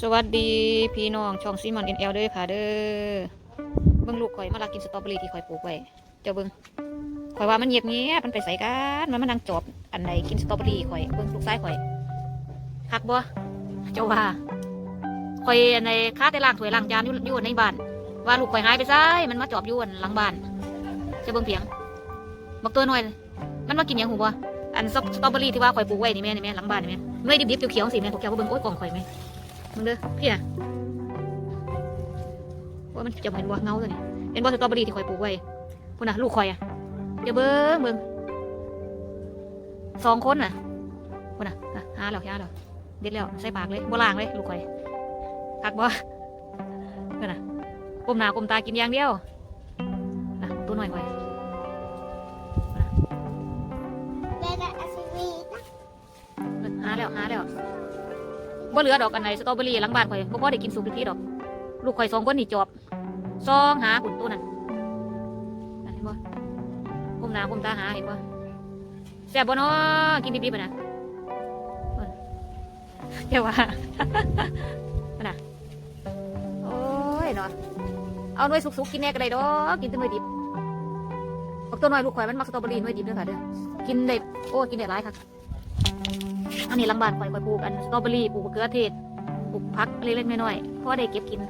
สวัสดีพี่น้องช่องซีมอนเอ็นเอลเด้อค่ะเด้อเบิ่งลูกข่อยมาลักกินสตรอเบอรี่ที่ข่อยปลูกไว้เจ้าเบิ่งข่อยว่ามันเงียบเงียมันไปใส่กันมันมานั่งจอบอันไหนกินสตรอเบอรี่ข่อยเบิ่งลูกซ้ายข่อยคักบ่เจ้าว่าข่อยอันในค้าแต่ล้างถวยล้างจานอยู่อยู่ในบ้านว่าลูกข่อยหายไปซ้ายมันมาจอบอยู่อันหลังบ้านเจ้าเบิ่งเพียงบักตัวหน่อยมันมากินยังหูบ่อันสตรอเบอรี่ที่ว่าข่อยปลูกไว้นี่แม่นี่แม่หลังบ้านนี่แม่เมื่อดิบๆเขียวๆสิแม่พวกแกว่าเบิ่งโอ๊ยกล่องข่อยแม่ มึงเด้อพี่น่ะว่ามันจะเห็นว่าเงาตัวนี้เป็นบอสตรอเบอรี่ที่ข่อยปลูกไว้พุ่นน่ะลูกข่อยอะเดี๋ยวเบิ้งเบิ้งสองคนน่ะพุ่นน่ะอะหาแล้วหาแล้วเด็ดแล้วใส่ปากเลยบ่ล่างเลยลูกข่อยคักบ่พุ่นน่ะก้มหน้าก้มตากินอย่างเดียวน่ะตัวหน่อยข่อย Bella Asivita. หาแล้วหาแล้ว บ่เหลือดอกอันไหนสตรอเบอรี่หลังบ้านข่อยบ่พอได้กินสุกทีดอก ลูกข่อยสองคนนี่จอบซองหาขุนตัวนั่นนั่นเห็นบ่ก้มหน้าก้มตาหาเห็นบ่แซ่บบ่เนาะกินดิบๆอะนะเอิ้นเดี๋ยวว่านนะโอ้ยเนาะเอาหน่วยสุกๆกินแน่ก็ได้ดอกกินแต่หน่วยดิบบอกตัวน้อยลูกข่อยมันมักสตรอเบอรี่หน่วยดิบเด้อค่ะเด้อกินได้โอ้กินได้หลายค่ะ อันนี้หลังบ้านข่อยข่อยปลูกอันสตรอเบอรี่ปลูกมะเขือเทศปลูกผักเล็กๆน้อยๆพอได้เก็บกิน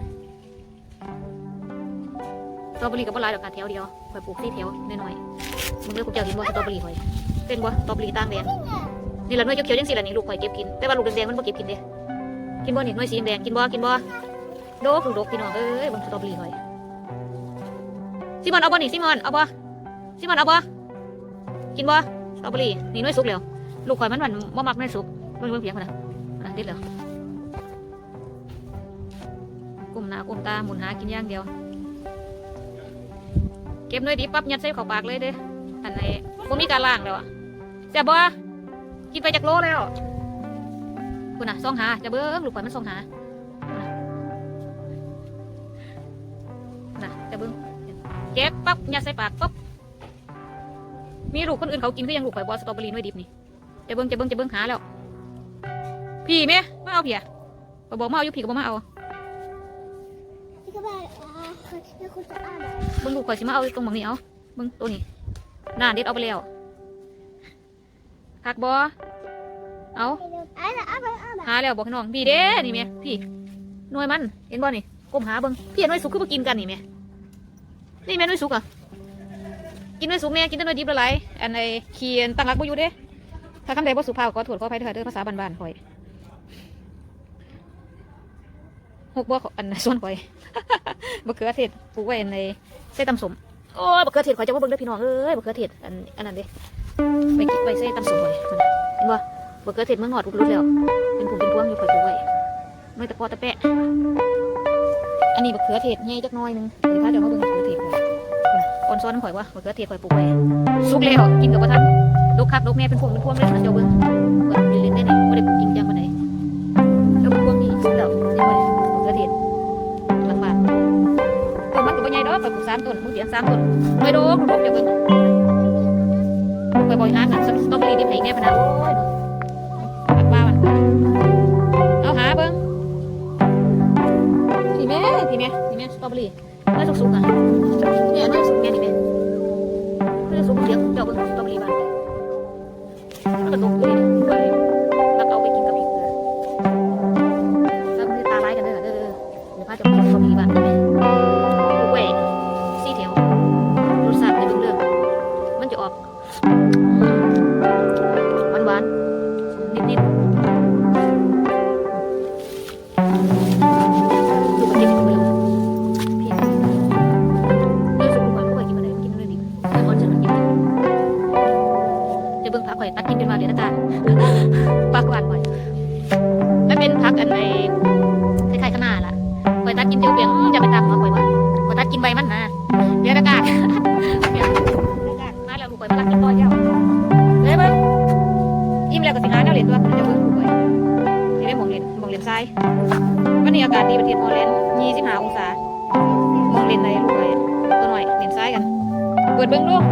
สตรอเบอรี่กับปลายดอกค่ะแถวเดียวข่อยปลูกสี่แถวน้อยๆมึงเลือกกูเจ้าเห็นบ่สตรอเบอรี่ข่อยเป็นบ่สตรอเบอรี่ต่างแดนนี่ละหน่วยเขียวๆจังซี่ละนี่ลูกข่อยเก็บกินแต่ว่าลูกแดงๆมันบ่เก็บกินเด้กินบ่นี่หน่วยสีแดงกินบ่กินบ่โดกลูกดกพี่น้องเอ้ยบิ่งสตรอเบอรี่ข่อยซิมอนเอาบ่นี่ซิมอนเอาบ่ซิมอนเอาบ่กินบ่สตรอเบอรี่นี่หน่วยสุกแล้ว ลูกข่อยมันมันบ่มักหน่สุกเบิ่งเบิ่งเพียงคนนะอะเด็ดแล้วกลุ่มหน้ากลุ่มตาหมุนหากินอย่างเดียว เก็บหน่วยดีปั๊บยัดใส่เข้าปากเลยเด้ออันไหนบ่มีการล้างแล้วอะแซ่บบ่กินไปจากโลแล้วคุณน่ะซองหาจะเบิ่งลูกข่อยมันซองหาน่ะจะเบิ่งเก็บปั๊บยัดใส่ปากปั๊บมีลูกคนอื่นเขากินคือยังลูกข่อยบ่สตรอเบอรี่น่วยดิบนี่ จะเบิ้งจะเบิ้งจะเบิ้งหาแล้ว พี่แม่มาเอาเพียบ่บอกมาเอาอยู่พี่ก็บ่มาเอา Ikaw ba, ah, kasi ako sa ano. เบิ้งลูกข่อยสิมาเอาตรงหมองนี้เอาเบิ้งตัวนี้น่าเด็ดเอาไปแล้วคักบ่เอา Ano, aba, aba. หาแล้วบอกให้น้องพี่เด้นี่แม่พี่หน่วยมันเห็นบ่นี่ก้มหาเบิ้งพี่เห็นหน่วยสุกคือบ่กินกันนี่แม่นี่แม่หน่วยสุกอะกินหน่วยสุกแน่กินแต่หน่วยดิบละหลายอันไอ้เขียนตั้งหลักบ่อยู่เด้ ถ้าคำใดบ่สุภาพขอโทษขออภัยเด้อเด้อภาษาบ้านๆข่อยหกบ่อันส่วนข่อยบะเขือเทศปลูกไว้ในใส่ตำสมโอ้บะเขือเทศข่อยจะว่าเบิ่งด้พี่น้องเอ้ยบะเขือเทศอันอันนั้นเด้ไปกินไว้ใส่ตำสมข่อยเห็นบ่บะเขือเทศเมืองนอดรุดๆแล้วเป็นผงเป็นพวงอยู่ข่อยปลูกไว้ไม่ตะกอตะแปะอันนี้บะเขือเทศใหญ่จักหน้อยหนึงเดี๋ยวพาเดี๋ยวมาเบิ่งบะเขือเทศข่อยนั่นน่ะอ่อนซ้อนข่อยว่าบะเขือเทศข่อยปลูกไว้สุกแล้วกินกับบ่ทัน กคักลูกแม่เป็นพวงเป็นพวงเลยนะเดี๋ยวเบิ่งเปิดเล่นๆได้นี่บ่ได้จริงจังปานใดแล้วพวงนี้สุกแล้วเดี๋ยวบ่ได้บะเขือเทศหลังบ้านต้นมันก็บ่ใหญ่ดอกไปปลูกสามต้นมึงเสียงสามต้นหน่วยโดกดกเดี๋ยวเบิ่งไปบ่อยหากันสตรอเบอรี่ดิบให้แน่พะนะโอ้ยเนาะปักว่ามันเอาหาเบิ่งพี่แม่พี่แม่พี่แม่สตรอเบอรี่น่าสุกๆอะเนี่ยน่าสุกแม่นี่แม่น่าสุกเดี๋ย แล้วเบิ่งสตรอเบอรี่บ้านมันก็ตกอยู่นี่ไปแล้วก็เอาไปกินกับพริกเกลือแล้วมันตาลายกันเด้อเด้อเด้อเดี๋ยวพาจะไปกินสตรอเบอรี่บ้านแม่เว้ยสีเถียวรสชาติในเบื้องเรื่องมันจะออกหวานๆนิดๆายวันนี้อากาศดีประเทศฮอลแลนด์25องศามองเรียนในลูกไปตัวหน่อยเรียนซ้ายกัน เปิดเบื้องลูก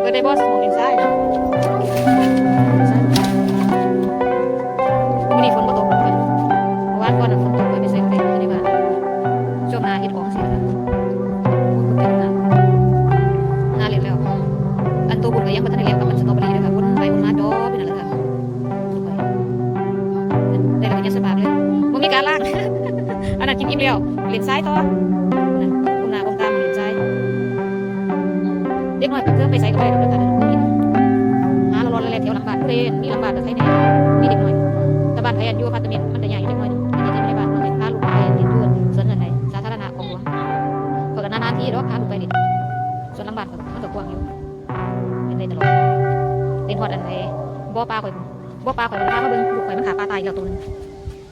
เปิดได้บอส ทีเนาะพาลูกไปนี่สวนหลังบ้านมันก็กว้างอยู่เป็นได้ตลอดเล่นฮอดอันไหนบ่อปลาข่อยบ่อปลาข่อยเลยพามาเบิ่งลูกข่อยมันขาปลาตายแล้วตัวนึง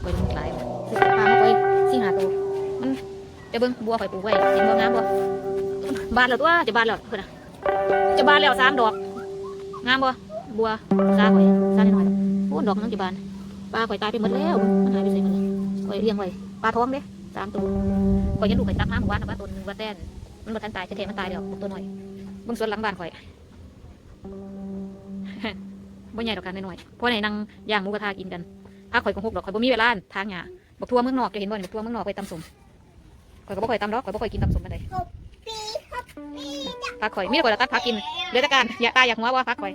ข่อยมันหลายคือปลามาข่อยสิหาตัวมันจะเบิ่งบัวข่อยปลูกไว้เห็นบ่งามบ่บานแล้วตัวจะบานแล้วเพิ่นนะจะบานแล้วสามดอกงามบ่บัวซาข่อยซาหน่อยๆโอ้ดอกนึงจะบานปลาข่อยตายไปหมดแล้วมันหายไปไหนหมดเลยข่อยเลี้ยงไว้ปลาท้องเด้สามตัวข่อยยังดูข่อยตักมาหมู่บ้านนะว่าตัวนึงว่าแต้น มันมาทันตายแท้ๆมันตายแล้วตัวหน่อยบงสวนหลังบ้านข่อยบ่ใหญ่ดอกกันน้อยๆเพราะไหนนั่งย่างหมูกระทะกินกันพักข่อยคงหกดอกข่อยบ่มีเวลาทางหญ้าบักทั่วเมืองนอกจะเห็นบ่นี่บักทั่วเมืองนอกไปตำสมข่อยก็บ่ค่อยตำดอกข่อยบ่ค่อยกินตำสมปานใดปีครับปีพักข่อยมีแต่ข่อยละตัดพักกินเหลือต่การอย่าตายอยากหัวว่าพักข่อย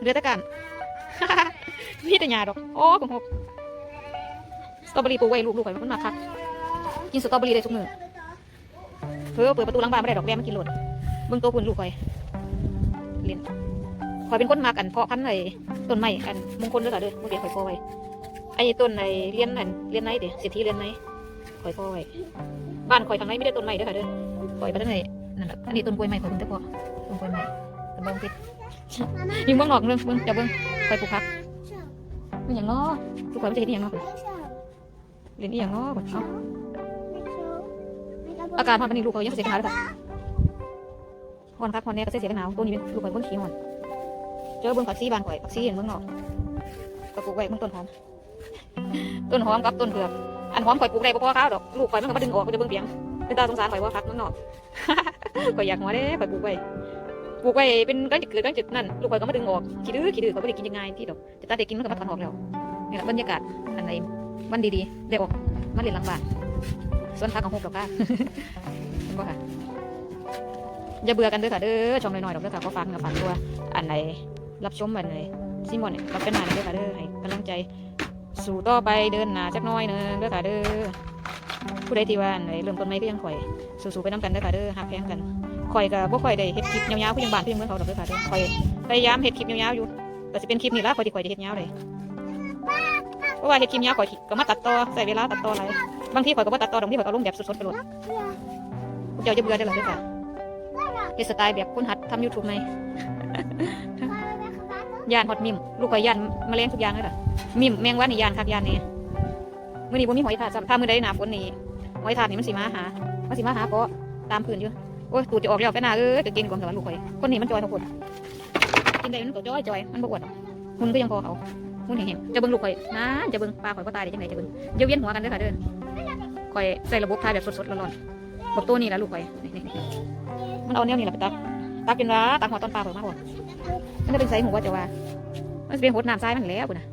เหลือต่การมีแต่หญ้าดอกโอ้คงหกสตรอเบอรี่ปลูกไว้ลูกๆไว้มันมาคักกินสตรอเบอรี่ได้ทุกมื้อ เพื่อเปิดประตูหลังบ้านไม่ได้ดอกแดงมันกินโลดเบิ่งตัวคุณลูกข่อยเรียนข่อยเป็นคนมักอันเพาะพันธุ์ไอ้ต้นไม้อันมงคลด้อค่ะเด้อบ่เดี๋ยวข่อยพาะไว้ไอ้ต้นไอ้เรียนอันเรียนไหนเด้เศรษฐีเรียนไหนข่อยพาะไว้บ้านข่อยทางไหนไม่ได้ต้นไม้ด้อค่ะเด้อข่อยไปทางไหนนั่นแหละอันนี้ต้นกล้วยไม้ข่อยเพิ่งแต่พอต้นกล้วยไม้ต้นบางติดยิงเบิ่งนอกเรื่องเบิ่งจะเบิ่งข่อยปลูกผักมันหยังเนาะลูกข่อยมันจะเฮ็ดอิหยังเนาะข่อเรียนอีหยังเนาะข่อยเอ้า อาการมันเป็นลูกเขายังเสียกันหนาวเลยค่ะฮอนคักฮอนแน่ก็เสียกันหนาวตัวนี้เป็นลูกข่อยบิ้งขี้ฮอน เจอบิ้งผักซีบานข่อยผักซีเห็นเบิ้งนอกก็ปลูกไว้เบิ้งต้นหอม ต้นหอมกับต้นเผือกอันหอมข่อยปลูกได้บ่พอข้าวดอกลูกข่อยมันก็มาดึงออกก็จะเบิ้งเปียงเป็นตาสงสารข่อยว่าคักเบิ้งนอกข่อยอยากหัวเด้ข่อยปลูกไว้ปลูกไว้เป็นก้อนจะเกิดก้อนจุดนั่นลูกข่อยก็มาดึงออกขี้ดื้อขี้ดื้อข่อยไม่ได้กินยังไงที่ดอกแต่ตาเด็กกินมันก็มาถอนออกแล้วนี่แหละบรรยากาศอันไหนวันดีๆได้ออกมาเรียนหลังบ้าน ส่วนพักของหกดอกค่ะเห็นบ่ค่ะอย่าเบื่อกันเด้อค่ะเด้อชมหน่อยๆดอกเด้อค่ะก็ฟังกับฟังตัวอันไหนรับชมอันไหนซิมอนเนี่ยกับเป็นหน้าเด้อค่ะเด้อให้กำลังใจ สู่ต่อไปเดินหน้าจักน้อยหนึงเด้อค่ะเด้อผู้ใดที่ว่าอันไหนเริ่มต้นใหม่ก็ยังข่อย สู้ๆไปน้ำกันเด้อค่ะเด้อหักแพงกันข่อยก็บ่ค่อยได้เฮ็ดคลิปยาวๆคือยังบ้านคือยังเมืองเขาดอกเด้อค่ะเด้อข่อยพยายามเฮ็ดคลิปยาวๆอยู่แต่สิเป็นคลิปนี้ละข่อยที่ข่อยได้เฮ็ดยาวเลยเพราะว่าเฮ็ดคลิปยาวข่อยก็มาตัดต่อใส่เวลาตัดต่อหลาย บางทีข่อยก็บ่ตัดต่อบางทีข่อยก็ลงแบบสดๆไปโลดพวกเจ้าจะเบื่อได้หรอเด้อค่ะเป็นสไตล์แบบคนหัดทำยูทูบไหมยานฮอตมิม ลูกข่อยยานแมลงทุกอย่างเลยค่ะมิมแมงวันนี่ยานคักยานนี่มื้อนี้บ่มีหอยทากซ้ำถ้ามื้อใดหน้าฝนนี่หอยทากนี่มันสิมาหามันสิมาหาเพาะตามพื้นอยู่โอ้ยตูดจะออกแล้วไปหน้าเอ้ยก็กินก่อนสวรรค์ลูกข่อยคนนี้มันจอยทุกคนกินได้มันก็จอยจอยมันบ่อ้วนหรอกหุ่นก็ยังพอเขาหุ่นแห้งๆจะเบิ่งลูกข่อยนานจะเบิ่งปลาข่อยบ่ตายได้จังไดจะเบิ่งอย่าเวียนหัวกันเด้อค่ะเด้อ ข่อยใส่ระบบถ่ายแบบสดๆร้อนๆบอกตัวนี่แหละลูกไปนี่ๆมันเอาแนวนี่แหละไปตักตักกินละตักหัวตอนปลาเปิดมากกว่มันจะเป็นไซส์หมูว่าจะว่า มันจะเป็นหดน้ำทรายมันแล้วนะ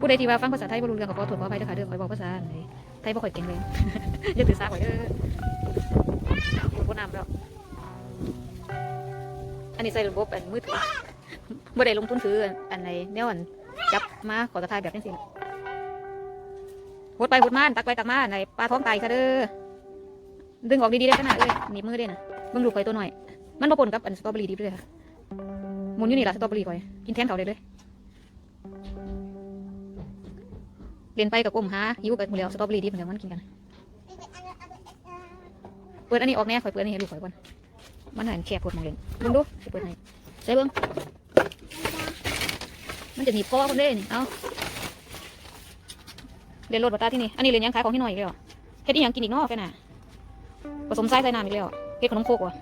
ผู้ใดที่ว่าฟังภาษาไทยบ่รู้เรื่องก็ขอโทษขออภัยเด้อค่ะเด้อคอยบอกภาษาไทยบ่ค่อยเก่งเลยอย่าถือสาข่อยเด้อหดน้ำแล้วอันนี้ใส่ระบบอันมือถือบ่ได้ลงทุนซื้ออันไหนแนวอันจับมาขอตะทายแบบนี้สิ หดไปหดมาตักไปตักมาไหนปลาท้องตายค่ะเด้อดึงออกดีๆได้ขนาดเลยหนีบมือได้นะเบิ่งลูกข่อยตัวหน่อย มันบ่ปนกับอันสตรอเบอรี่ดิบเลยค่ะมุนอยู่นี่ล่ะสตรอเบอรี่ข่อยกินแทนเขาได้เลยเรียนไปกับกลมหาหิวไปหมดแล้วสตรอเบอรี่ดิบเดี๋ยวมันกินกันเปิดอันนี้ออกแน่ข่อยเปิดอันนี้ให้ลูกข่อยก่อนมันหันแคบปวดมองเล่นเบิ่งดูเปิดให้ใส่เบิ่งมันจะหนีบคอคนเด้นี่เอา เรียนรถบัตตาที่นี่ อันนี้เรียนยังขายของที่หน่อยอีกแล้วเฮ็ดอีหยังกินอีกนาะแค่น่ะผสมทรายใส่น้ำอีกแล้วเฮ็ดขนมโคกว่ะ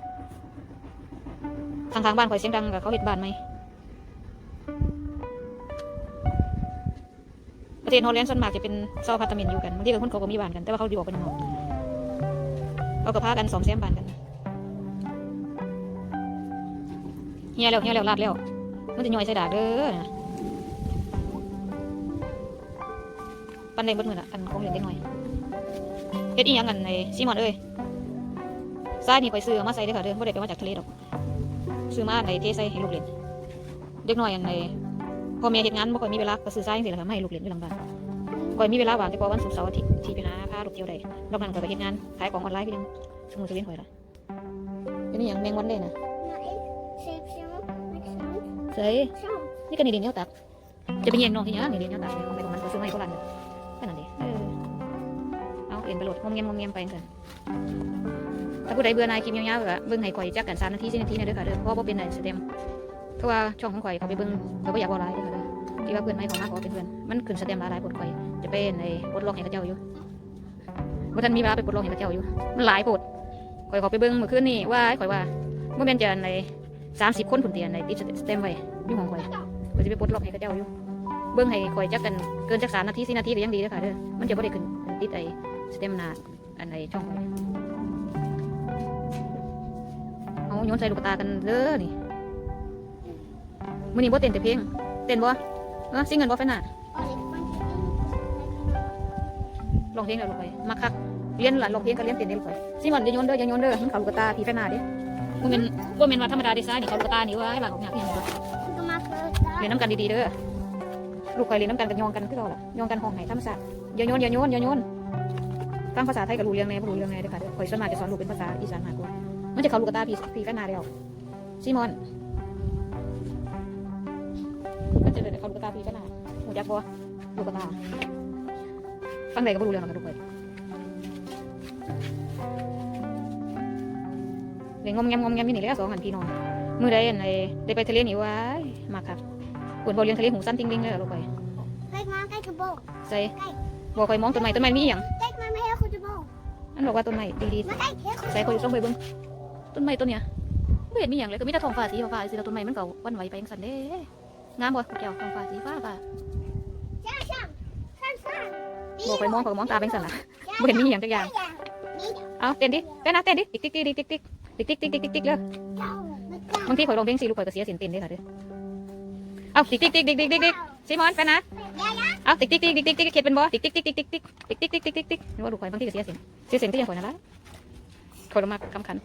ทางทางบ้านข่อยเสียงดังกับเขาเฮ็ดบ้านไหมประเทศฮอลแลนด์ส่วนมากจะเป็นเซาพาร์ตเมนต์อยู่กันบางทีกับคนเขาก็มีบ้านกัน แต่ว่าเขาดีออกไปนอกเขาก็พากันสอมแซมบ้านกันเฮียแล้วเฮียแล้วลาดแล้วมันจะย่อยใส่ดาเด้อ ปันได้เบิดมือละอันของเหลือเล็กน้อยเฮ็ดอีหยังกันในซีมอนเอ้ยทรายนี่ข่อยซื้อมาใส่เด้อค่ะเด้อบ่ได้ไปมาจากทะเลดอกซื้อมาในเทใส่ให้ลูกเล่นเด็กน้อยอันในพ่อแม่เฮ็ดงานบ่ค่อยมีเวลาก็ซื้อทรายจังซี่แหละค่ะมาให้ลูกเล่นอยู่หลังบ้านก่อยมีเวลาว่างแต่ก่อนวันศุกร์เสาร์อาทิตย์ที่ไปหาพาลูกเที่ยวได้นอกนั้นก่อยไปเฮ็ดงานขายของออนไลน์ก็ยังสมุนสวินข่อยละเป็นอหย่างแมงวันได้นะ Shape, shape, like shape, เฮ้ย shape. นี่ก็นี่ดินเหนียวตักจะไปแย่งน้องที่หยังนี่ดินเหนียวตักเนี่ยของไปของมันก็ซื้อมาให้เขาลันเลย เอ็นไปโหลดงมเงียมงมเงียมไปกันถ้าผู้ใดเบื่อนายคลิปยาวๆก็เบิ่งให้ข่อยจักกัน3นาที10นาทีนะเด้อค่ะเด้อเพราะว่าเป็นไอ้สเต็มเพราะว่าช่องของข่อยเขาไปเบิ่งเขาบ่อยากบ่หลายเด้อค่ะเด้อที่ว่าเพื่อนไม่ของมาขอเป็นเพื่อนมันขึ้นสเต็มหลายๆผลข่อยจะเป็นไอ้ปลดล็อกให้เขาเจ้าอยู่บ่ทันมีเวลาไปปลดล็อกให้เขาเจ้าอยู่ มันหลายโพดข่อยขาไปเบิ่งเมื่อคืนนี่ว่าข่อยว่าบ่แม่นจะใน30คนผุนเตียนในติดสเต็มไว้อยู่ของข่อยก็จะไปปลดล็อกให้เขาเจ้าอยู่เบิ้งให้คอยจักกันเกินจักสามนาทีสี่นาทีก็ยังดีเด้อค่ะเด้อมันจะไม่ได้ขึ้นติดไอ้ สเต็มนาอันไหนช่องเอาโยนใส่ลูกตากันเด้อนี่มื้อนี้บ่เต้นแต่เพลงเต้นบ่เออซิงเกิลบ่แฟนน่ะ Or like funky things. ร้องเพลงแล้วลูกไปมาคักเรียนหลานร้องเพลงก็เรียนเต้นเด้ลูกไปซิมอนอย่าโยนเด้ออย่าโยนเด้อมันเขาลูกตาพี่แฟนน่ะด้บ่แม่นบ่แม่นว่าธรรมดาด้ซ่านี่เขาลูกตานี่ว่าให้บางของหยังอีหยังบ่เรียนน้ำกันดีๆเด้อลูกเคยเรียนน้ำกันกับยองกันคือเราล่ะยองกันห้องไหนธรรมศาสตร์อย่าโยนอย่าโยนอย่าโยน ฟังภาษาไทยกับรู้เรื่องแน่บ่รู้เรื่องแน่เด้อค่ะเด้อข่อยส่วนมากจะสอนลูกเป็นภาษาอีสานมากกว่ามันจะเข้าลูกกระตาพี่พี่กันนาเดียวซิมอนมันจะเดินเข้าลูกกระตาพี่กันนาหนูจักบ่ลูกกระตาฟังใดก็บ่รู้เรื่องหรอกกับลูกข่อยเรียนงอมแงมงอมแงมอยู่นี่แหละสองอันพี่น้องมื้อใดอันใดได้ไปทะเลนี่ว้ายมากครับปวดบ่เลี้ยงทะเลหูสั้นจริงๆเลยเหรอลูกข่อย Kijk maar, kijk een boom. ใส่บอกข่อยมองต้นไม้ต้นไม้มีอหย่าง อันบอกว่าต้นไม้ดี Maar kijk, heel ๆ goed. ใส่ข่อยส่องไปเบิ่งต้นไม้ต้นเนี้ยไม่เห็นมีอย่างเลยก็มีแต่ท้องฟ้าสีฟ้าๆสิแล้วต้นไม้มันก็วันไหวไปจังซั่นเด้งามบ่แก้วท้องฟ้าสีฟ้าฟ้า Sam, Sam. Sam, Sam. บอกข่อยมองข่อยมองตาเป็นซั่นล่ะบ่เห็นมีหยังจักอย่างเอาเต้นดิเต้นนะเต้นดิติ๊กติ๊กติ๊กติ๊กติ๊กติ๊กติ๊กติ๊กติ๊กติ๊กติ๊กเลยบางทีข่อยร้องเพลงสิลูกข่อยก็เสียเสียงเต้นเด้อค่ะเด้อเอาติ๊กติ๊กติ๊กติ๊กติ๊กติ๊กติ๊กซิมอนไปนะ Ja, ja. เอาติ๊กติ๊กติ๊กติ๊กติ๊กติ๊กเขียนเป็นบ่ติ๊กติ๊กติ๊กติ๊กติ๊กติ๊กติ๊กติ๊กติ๊กติ๊กติ๊กติ๊กนี่ว่าลูข่อยบางทีก็เสียเสียงเสียเสียงที่ยังข่อยนั่นละข่อยลงมากำคัน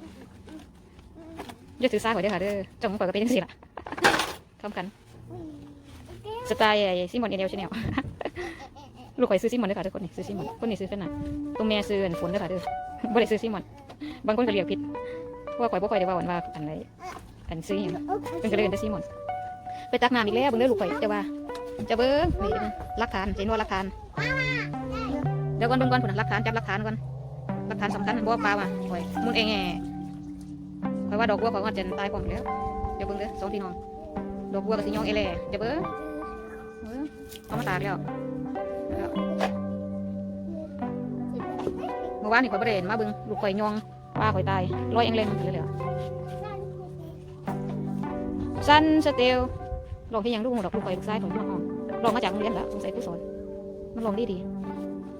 อย่าถือสาข่อยเด้อค่ะเด้อจ้องข่อยก็เป็นจังซี่ล่ะคำคันสไตล์ซิมอนเอเดลชาแนลลูกข่อยซื้อซิมอนเด้อค่ะทุกคนนี่ซื้อซิมอนคนนี้ซื้อเฟนน่ะตัวแม่ซื้ออันฝนเด้อค่ะเด้อบ่ได้ซื้อซิมอนบางคนก็เรียกผิดว่าข่อยบ่ค่อยได้ว่าอันว่าอันไหนอันซื้อหยังเพิ่นก็เลยเอิ้นแต่ซิมอนไปตักน้ำอีกแล้วเบิ่งเด้อลูกข่อยจะว่า จะเบิ่งนี่หลักฐานเห็นว่าหลักฐาน เดี๋ยวก่อนเบิ่งก่อนพุ่นนะหลักฐานจับหลักฐานก่อนหลักฐานสำคัญบัวปลาว่ะข่อยมุนเองแง่ข่อยว่าดอกบัวข่อยว่าจะตายพร้อมแล้วเดี๋ยวเบิ่งเด้อสองพี่น้อง ดอกบัวกับสิยองเอเล่เดี๋ยวเบิ่งเอามาตากแล้วเมื่อวานนี่ข่อยบ่ได้เห็นมาเบิ่งลูกข่อยยองปลาข่อยตายลอยเองเลยเลยเลยซันสเตล ลองที่ยังลูกหูดอกลูกข่อยลูกซ้ายข่อยมาห้องลองมาจากโรงเรียนละสงสัยผู้สอนมันลองดีดี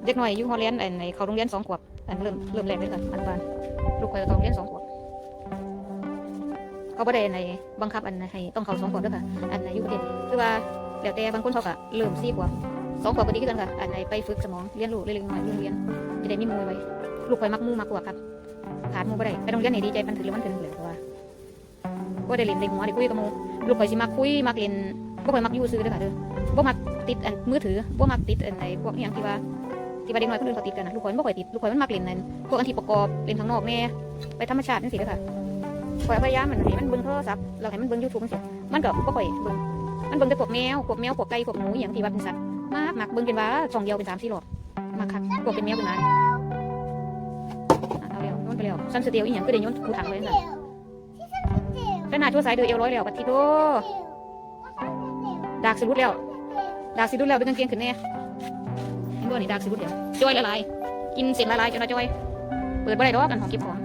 เด็กหน่อยอยู่ฮอลแลนด์อันในเขาโรงเรียนสองขวบอันเริ่มเริ่มแรกเลยค่ะอันบานลูกไปเขาโรงเรียนสองขวบเขาบ่ได้ในบังคับอันให้ต้องเขาสองขวบด้วยค่ะอันในยุคประเทศคือว่าแล้วแต่บางคนเขาก็เริ่มสี่ขวบสองขวบก็ดีขึ้นกันค่ะอันในไปฝึกสมองเรียนรู้เล็กๆน้อยๆโรงเรียนจะได้มีมูไว้ลูกไปมักมู่มากกว่าครับขาดมูบ่ได้ไปโรงเรียนไหนดีใจมันถือหรือมันถึงเหลยเพราะว่าบ่ได้เล่นได้หัวได้คุยกับมู ลูกไปสิมักคุยมักเล่นบ่ค่อยมักอยู่ซื้อเด้อค่ะเด้อบ่มักติดอันมือถือบ่มักติดอันในพวกอหย่างที่ว่าที่ว่าเด็กน้อยคนอื่นเขาติดกันนะลูกข่อยบ่ค่อยติดลูกข่อยมันมักเล่นนั่นพวกอันที่ประกอบเล่นข้างนอกแน่ไปธรรมชาตินั่นสิเด้อค่ะข่อยพยายามมันให้มันเบิ่งโทรศัพท์แล้วให้มันเบิ่ง YouTube จังซี่มันก็บ่ค่อยเบิ่งมันเบิ่งแต่พวกแมวพวกแมวพวกไก่พวกหนูอหย่างที่ว่าเป็นสัตว์มากมักเบิ่งเป็นว่าช่องเดียวเป็น3 4รอบมักคักพวกเป็นแมวเป็นหมาอะเอาแล้วโยนไปแล้วซันสเตียวอีหยังก็ได้โยนกูถังเลยนั่น ขนาดชั่วสายเดือเอวร้อยแล้วปะทิโตดากสิรุดแล้วดากสิรุดแล้วเป็นกางเกงขึ้นแน่เห็นบ่นี่ดากสิรุดแล้วจ้อยละลายกินเสร็จละลายจนละจ้อย เปิดบ่ได้ดอกกันของเก็บของ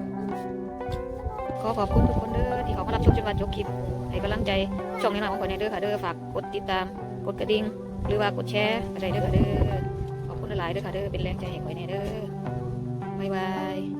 ขอขอบคุณทุกคนเด้อที่เขามารับชมจนวันจบคลิปให้กำลังใจช่องนี้หน่อยของคนในเด้อค่ะเด้อฝากกดติดตามกดกระดิ่งหรือว่ากดแชร์อะไรเด้อค่ะเด้อขอบคุณหลายๆเด้อค่ะเด้อเป็นแรงใจให้ข่อยแน่เด้อบ๊ายบาย